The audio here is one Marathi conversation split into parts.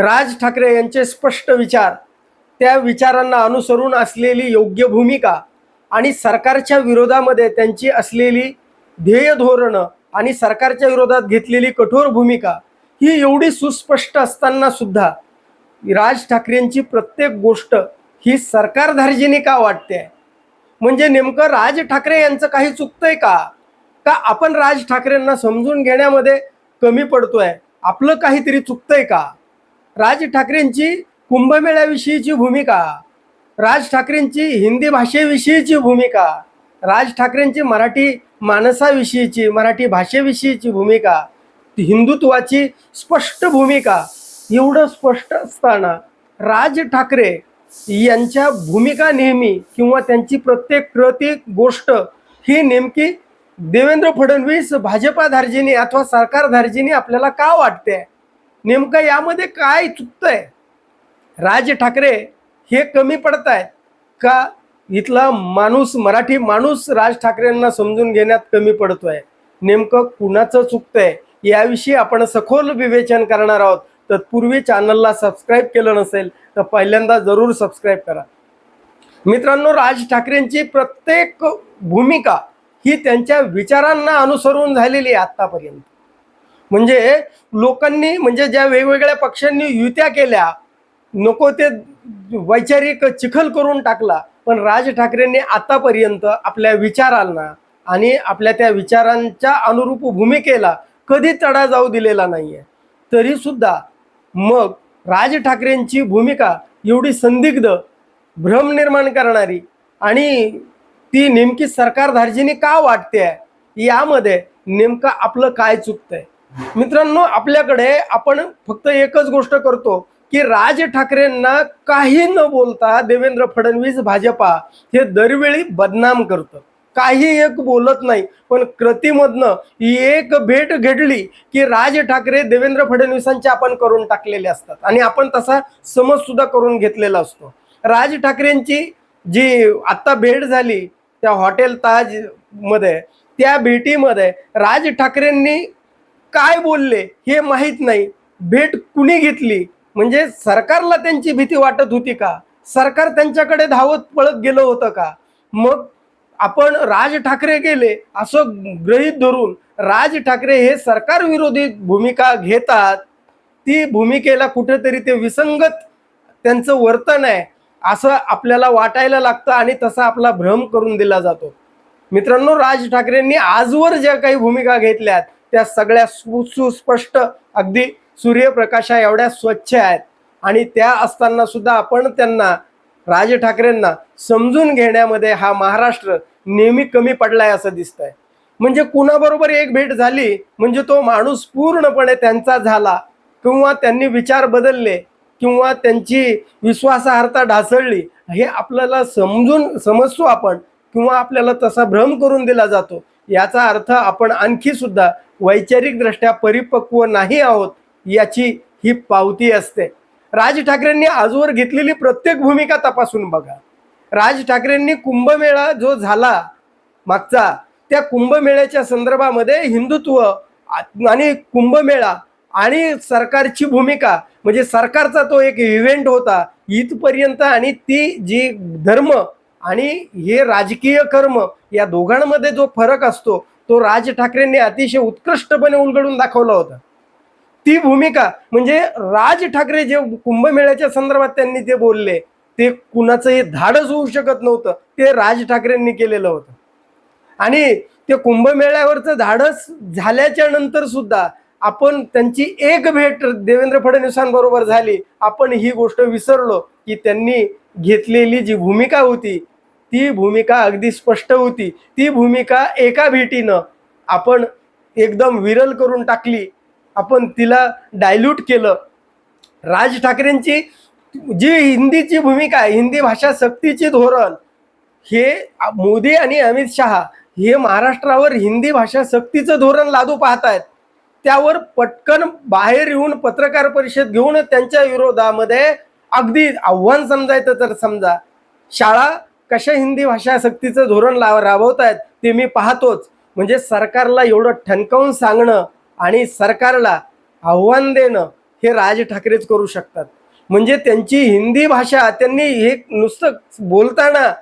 राज ठाकरे यांचे स्पष्ट विचार त्या विचारांना अनुसरून असलेली योग्य भूमिका आणि सरकारच्या विरोधामध्ये त्यांची असलेली ध्येय धोरणं आणि सरकारच्या विरोधात घेतलेली कठोर भूमिका ही एवढी सुस्पष्ट असताना सुद्धा राज ठाकरेंची प्रत्येक गोष्ट ही सरकारधार्जिनी का वाटते? म्हणजे नेमकं राज ठाकरे यांचं काही चुकतंय का? का आपण राज ठाकरेंना समजून घेण्यामध्ये कमी पडतोय? आपलं काहीतरी चुकतंय का? राज ठाकरेंची कुंभमेळ्याविषयीची भूमिका राज ठाकरेंची हिंदी भाषेविषयीची भूमिका राज ठाकरेंची मराठी माणसाविषयीची मराठी भाषेविषयीची भूमिका हिंदुत्वाची स्पष्ट भूमिका एवढं स्पष्ट असताना राज ठाकरे यांच्या भूमिका नेहमी किंवा त्यांची प्रत्येक प्रत्येक गोष्ट ही नेमकी देवेंद्र फडणवीस भाजपा धार्जिनी अथवा सरकार धार्जिनी आपल्याला का वाटते? नेमकं यामध्ये काय चुकतंय? राज ठाकरे हे कमी पडत आहेत का इथला माणूस मराठी माणूस राज ठाकरेंना समजून घेण्यात कमी पडतोय? नेमकं कुणाचं चुकतंय? याविषयी आपण सखोल विवेचन करणार आहोत. तत्पूर्वी चॅनलला सबस्क्राईब केलं नसेल तर पहिल्यांदा जरूर सबस्क्राईब करा. मित्रांनो राज ठाकरेंची प्रत्येक भूमिका ही त्यांच्या विचारांना अनुसरून झालेली आहे आतापर्यंत. म्हणजे लोकांनी म्हणजे ज्या वेगवेगळ्या पक्षांनी युत्या केल्या नको ते वैचारिक चिखल करून टाकला पण राज ठाकरेंनी आतापर्यंत आपल्या विचारांना आणि आपल्या त्या विचारांच्या अनुरूप भूमिकेला कधी तडा जाऊ दिलेला नाही तरी सुद्धा मग राज ठाकरेंची भूमिका एवढी संदिग्ध भ्रम निर्माण करणारी आणि ती नेमकी सरकार धार्जिनी का वाटते यामध्ये नेमकं आपलं काय चुकतंय? मित्रांनो आपल्याकडे आपण फक्त एकच गोष्ट करतो की राज ठाकरेंना काही न बोलता देवेंद्र फडणवीस भाजपा हे दरवेळी बदनाम करतं. काही एक बोलत नाही पण कृतीमधनं एक भेट घडली की राज ठाकरे देवेंद्र फडणवीसांचे आपण करून टाकलेले असतात. आणि आपण तसा समज सुद्धा करून घेतलेला असतो. राज ठाकरेंची जी आत्ता भेट झाली त्या हॉटेल ताजमध्ये त्या भेटीमध्ये राज ठाकरेंनी काय बोलले हे माहीत नाही. भेट कुणी घेतली? म्हणजे सरकारला त्यांची भीती वाटत होती का? सरकार त्यांच्याकडे धावत पळत गेलं होतं का? मग आपण राज ठाकरे गेले असं गृहीत धरून राज ठाकरे हे सरकार विरोधी भूमिका घेतात. ती भूमिकेला कुठेतरी ते विसंगत त्यांचं वर्तन आहे असं आपल्याला वाटायला लागतं आणि तसा आपला भ्रम करून दिला जातो. मित्रांनो राज ठाकरेंनी आजवर ज्या काही भूमिका घेतल्यात त्या सगळ्या सुस्पष्ट अगदी सूर्यप्रकाशा एवढ्या स्वच्छ आहेत. आणि त्या असताना सुद्धा आपण त्यांना राज ठाकरेंना समजून घेण्यामध्ये हा महाराष्ट्र नेहमी कमी पडलाय असं दिसतंय. म्हणजे कुणाबरोबर एक भेट झाली म्हणजे तो माणूस पूर्णपणे त्यांचा झाला किंवा त्यांनी विचार बदलले किंवा त्यांची विश्वासार्हता ढासळली हे आपल्याला समजून समजतो आपण किंवा आपल्याला तसा भ्रम करून दिला जातो. याचा अर्थ आपण आणखी सुद्धा वैचारिकदृष्ट्या परिपक्व नाही आहोत याची ही पावती असते. राज ठाकरेंनी आजवर घेतलेली प्रत्येक भूमिका तपासून बघा. राज ठाकरेंनी कुंभमेळा जो झाला मागचा त्या कुंभमेळ्याच्या संदर्भामध्ये हिंदुत्व आणि कुंभमेळा आणि सरकारची भूमिका म्हणजे सरकारचा तो एक इव्हेंट होता इथपर्यंत आणि ती जी धर्म आणि हे राजकीय कर्म या दोघांमध्ये जो फरक असतो तो राज ठाकरेंनी अतिशय उत्कृष्टपणे उलगडून दाखवला होता. ती भूमिका म्हणजे राज ठाकरे जे कुंभमेळ्याच्या संदर्भात त्यांनी जे बोलले ते कुणाचं हे धाडच होऊ शकत नव्हतं ते राज ठाकरेंनी केलेलं होतं. आणि ते कुंभमेळ्यावरचं धाडस झाल्याच्यानंतर सुद्धा आपण त्यांची एक भेट देवेंद्र फडणवीसांबरोबर झाली. आपण ही गोष्ट विसरलो की त्यांनी घेतलेली जी भूमिका होती ती भूमिका अगदी स्पष्ट होती. ती भूमिका एका भेटीनं आपण एकदम विरल करून टाकली. आपण तिला डायल्यूट केलं. राज ठाकरेंची जी हिंदीची भूमिका आहे हिंदी भाषा सक्तीची धोरण हे मोदी आणि अमित शहा हे महाराष्ट्रावर हिंदी भाषा सक्तीचं धोरण लादू पाहतायत. त्यावर पटकन बाहेर येऊन पत्रकार परिषद घेऊन त्यांच्या विरोधामध्ये अगदी आव्हान समजायचं तर समजा. शाळा कशा हिंदी भाषा सक्तीचं धोरण लाव राबवतायत ते मी पाहतोच. म्हणजे सरकारला एवढं ठणकावून सांगणं आणि सरकारला आव्हान देणं हे राज ठाकरेच करू शकतात. म्हणजे त्यांची हिंदी भाषा त्यांनी हे नुसतं बोलताना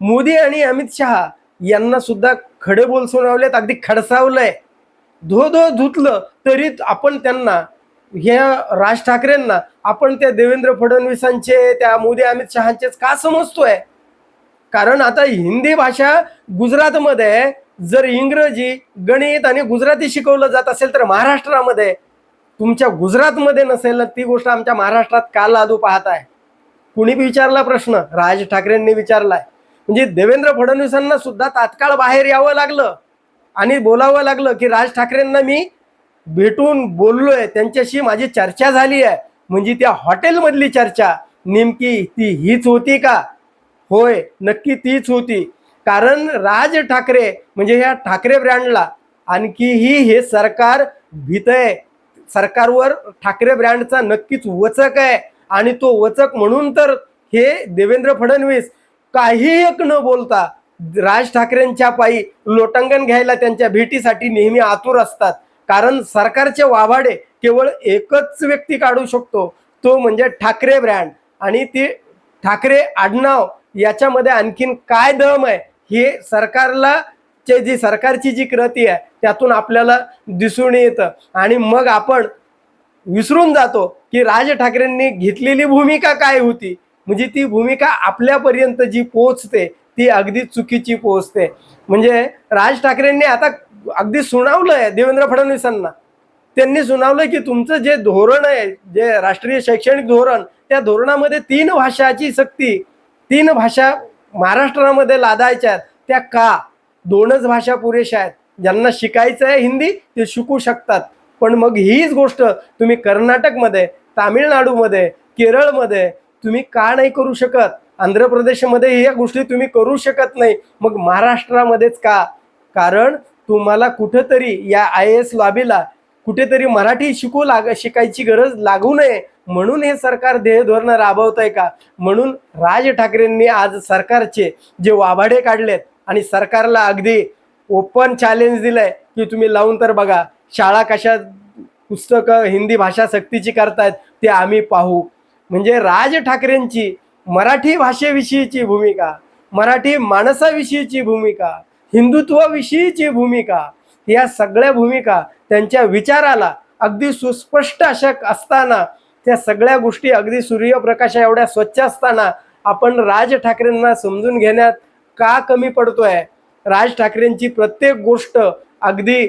मोदी आणि अमित शहा यांना सुद्धा खडे बोल सुनावलेत अगदी खडसावलंय. धो धो धुतलं तरी आपण त्यांना ह्या राज ठाकरेंना आपण त्या देवेंद्र फडणवीसांचे त्या मोदी अमित शहांचेच का समजतोय? कारण आता हिंदी भाषा गुजरातमध्ये जर इंग्रजी गणित आणि गुजराती शिकवलं जात असेल तर महाराष्ट्रामध्ये तुमच्या गुजरातमध्ये नसेल ना ती गोष्ट आमच्या महाराष्ट्रात का लादू आहे? कुणी विचारला प्रश्न? राज ठाकरेंनी विचारलाय. म्हणजे देवेंद्र फडणवीसांना सुद्धा तात्काळ बाहेर यावं लागलं आणि बोलावं लागलं की राज ठाकरेंना मी भेटून बोललोय त्यांच्याशी माझी चर्चा झाली आहे. म्हणजे त्या हॉटेलमधली चर्चा नेमकी ती हीच होती का? होय नक्की तीच होती. कारण राज ठाकरे म्हणजे ह्या ठाकरे ब्रँडला आणखीही हे सरकार भीतय. सरकारवर ठाकरे ब्रँडचा नक्कीच वचक आहे. आणि तो वचक म्हणून तर हे देवेंद्र फडणवीस काही एक न बोलता राज ठाकरेंच्या पायी लोटांगण घ्यायला त्यांच्या भेटीसाठी नेहमी आतुर असतात. कारण सरकारचे वाभाडे केवळ एकच व्यक्ती काढू शकतो तो म्हणजे ठाकरे ब्रँड. आणि ते ठाकरे आडनाव याच्यामध्ये आणखीन काय दम आहे? हे सरकारला चे जी सरकारची जी कृती आहे त्यातून आपल्याला दिसून येतं. आणि मग आपण विसरून जातो की राज ठाकरेंनी घेतलेली भूमिका काय होती? म्हणजे ती भूमिका आपल्यापर्यंत जी पोहोचते ती अगदी चुकीची पोहोचते. म्हणजे राज ठाकरेंनी आता अगदी सुनावलंय देवेंद्र फडणवीसांना. त्यांनी सुनावलं की तुमचं जे धोरण आहे जे राष्ट्रीय शैक्षणिक धोरण त्या धोरणामध्ये तीन भाषाची सक्ती तीन भाषा महाराष्ट्रामध्ये लादायच्या आहेत. त्या का? दोनच भाषा पुरेशा आहेत. ज्यांना शिकायचं आहे हिंदी ते शिकू शकतात. पण मग हीच गोष्ट तुम्ही कर्नाटकमध्ये तामिळनाडूमध्ये केरळमध्ये तुम्ही का नाही करू शकत? आंध्र प्रदेशमध्ये ह्या गोष्टी तुम्ही करू शकत नाही. मग महाराष्ट्रामध्येच का? कारण तुम्हाला कुठंतरी या आय एस लॉबीला कुठेतरी मराठी शिकू लाग शिकायची गरज लागू नये. म्हणून हे सरकार ध्येय धोरण राबवत आहे का? म्हणून राज ठाकरेंनी आज सरकारचे जे वाभाडे काढलेत आणि सरकारला अगदी ओपन चॅलेंज दिलंय की तुम्ही लावून तर बघा. शाळा कशा पुस्तकं हिंदी भाषा सक्तीची करतायत ते आम्ही पाहू. म्हणजे राज ठाकरेंची मराठी भाषेविषयीची भूमिका मराठी माणसाविषयीची भूमिका हिंदुत्वाविषयीची भूमिका या सगळ्या भूमिका त्यांच्या विचाराला अगदी सुस्पष्ट अशा असताना त्या सगळ्या गोष्टी अगदी सूर्यप्रकाशा एवढ्या स्वच्छ असताना आपण राज ठाकरेंना समजून घेण्यात का कमी पडतोय? राज ठाकरेंची प्रत्येक गोष्ट अगदी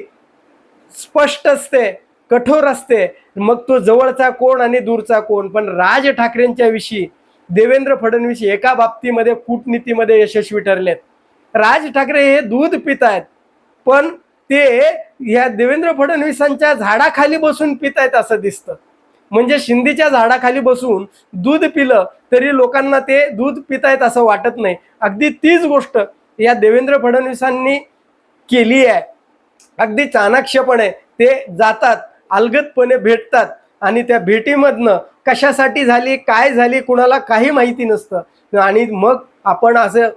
स्पष्ट असते कठोर असते. मग तो जवळचा कोण आणि दूरचा कोण? पण राज ठाकरेंच्या विषयी देवेंद्र फडणवीस एका बाबतीमध्ये कूटनीतीमध्ये यशस्वी ठरलेत. राज ठाकरे हे दूध पित आहेत पण ते या देवेंद्र फडणवीसांच्या झाडाखाली बसून पित आहेत असं दिसतं. म्हणजे शिंदेच्या झाडाखाली बसून दूध पिलं तरी लोकांना ते दूध पितायत असं वाटत नाही. अगदी तीच गोष्ट या देवेंद्र फडणवीसांनी केली आहे. अगदी चाणाक्षपणे ते जातात अलगदपणे भेटतात. आणि त्या भेटीमधनं कशासाठी झाली काय झाली कुणाला काही माहिती नसतं. आणि मग आपण असं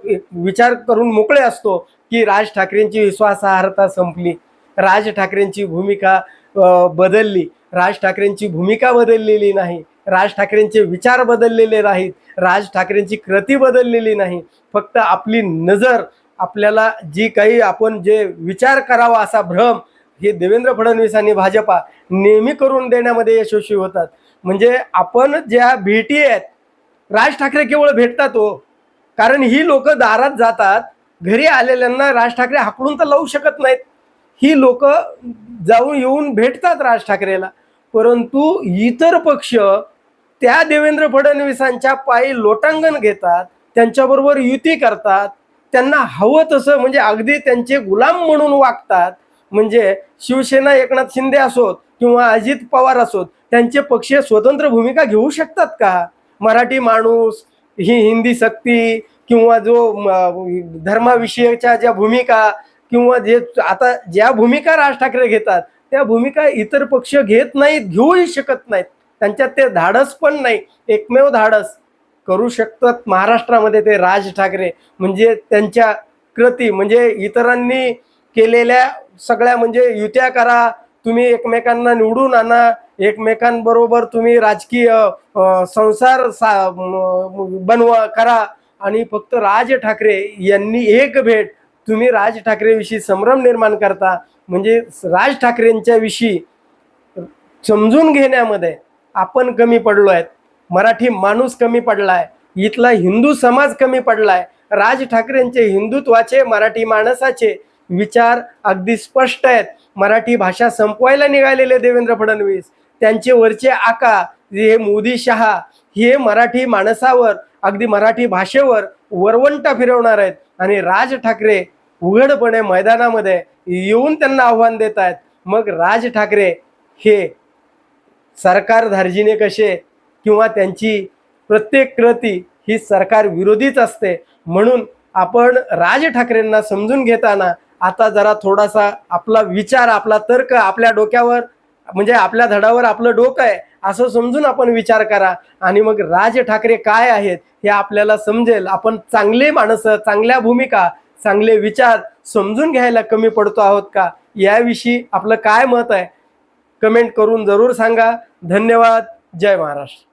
विचार करून मोकळे असतो की राज ठाकरेंची विश्वासार्हता संपली. राज ठाकरेंची भूमिका बदलली. राज ठाकरेंची भूमिका बदललेली नाही. राज ठाकरेंचे विचार बदललेले नाहीत. राज ठाकरेंची कृती बदललेली नाही. फक्त आपली नजर आपल्याला जी काही आपण जे विचार करावा असा भ्रम हे देवेंद्र फडणवीस आणि भाजपा नेहमी करून देण्यामध्ये यशस्वी होतात. म्हणजे आपण ज्या भेटी आहेत राज ठाकरे केवळ भेटतात हो. कारण ही लोक दारात जातात घरी आलेल्यांना राज ठाकरे हाकडून तर लावू शकत नाहीत. ही लोक जाऊन येऊन भेटतात राज ठाकरेला. परंतु इतर पक्ष त्या देवेंद्र फडणवीसांच्या पायी लोटांगण घेतात त्यांच्याबरोबर युती करतात त्यांना हवं तसं म्हणजे अगदी त्यांचे गुलाम म्हणून वागतात म्हणजे शिवसेना एकनाथ शिंदे असोत किंवा अजित पवार असोत त्यांचे पक्ष स्वतंत्र भूमिका घेऊ शकतात का? मराठी माणूस ही हिंदी सक्ती किंवा जो धर्माविषयीच्या ज्या भूमिका किंवा जे आता ज्या भूमिका राज ठाकरे घेतात त्या भूमिका इतर पक्ष घेत नाहीत घेऊही शकत नाहीत. त्यांच्यात ते धाडस पण नाही. एकमेव धाडस करू शकतात महाराष्ट्रामध्ये ते राज ठाकरे. म्हणजे त्यांच्या कृती म्हणजे इतरांनी केलेल्या सगळ्या म्हणजे युत्या करा तुम्ही एकमेकांना निवडून आणा एकमेकांबरोबर तुम्ही राजकीय संसार सा बनवा करा. आणि फक्त राज ठाकरे यांनी एक भेट तुम्ही राज ठाकरेविषयी संभ्रम निर्माण करता. म्हणजे राज ठाकरेंच्या विषयी समजून घेण्यामध्ये आपण कमी पडलो आहेत मराठी माणूस कमी पडलाय. इथला हिंदू समाज कमी पडलाय. राज ठाकरेंचे हिंदुत्वाचे मराठी माणसाचे विचार अगदी स्पष्ट आहेत. मराठी भाषा संपवायला निघालेले देवेंद्र फडणवीस. त्यांचे वरचे आका हे मोदी शहा हे मराठी माणसावर अगदी मराठी भाषेवर वरवंटा फिरवणार आहेत. आणि राज ठाकरे उघडपणे मैदानामध्ये येऊन त्यांना आव्हान देत आहेत. मग राज ठाकरे हे सरकार धार्जिने कसे? किंवा त्यांची प्रत्येक कृती ही सरकार विरोधीच असते. म्हणून आपण राज ठाकरेंना समजून घेताना आता जरा थोडासा आपला विचार आपला तर्क आपल्या डोक्यावर म्हणजे आपल्या धडावर आपलं डोकं आहे असं समजून आपण विचार करा. आणि मग राज ठाकरे काय आहेत हे आपल्याला समजेल. आपण चांगले माणसं चांगल्या भूमिका चांगले विचार समजून घ्यायला कमी पडतो आहोत का? याविषयी आपलं काय मत आहे? कमेंट करून जरूर सांगा. धन्यवाद. जय महाराष्ट्र.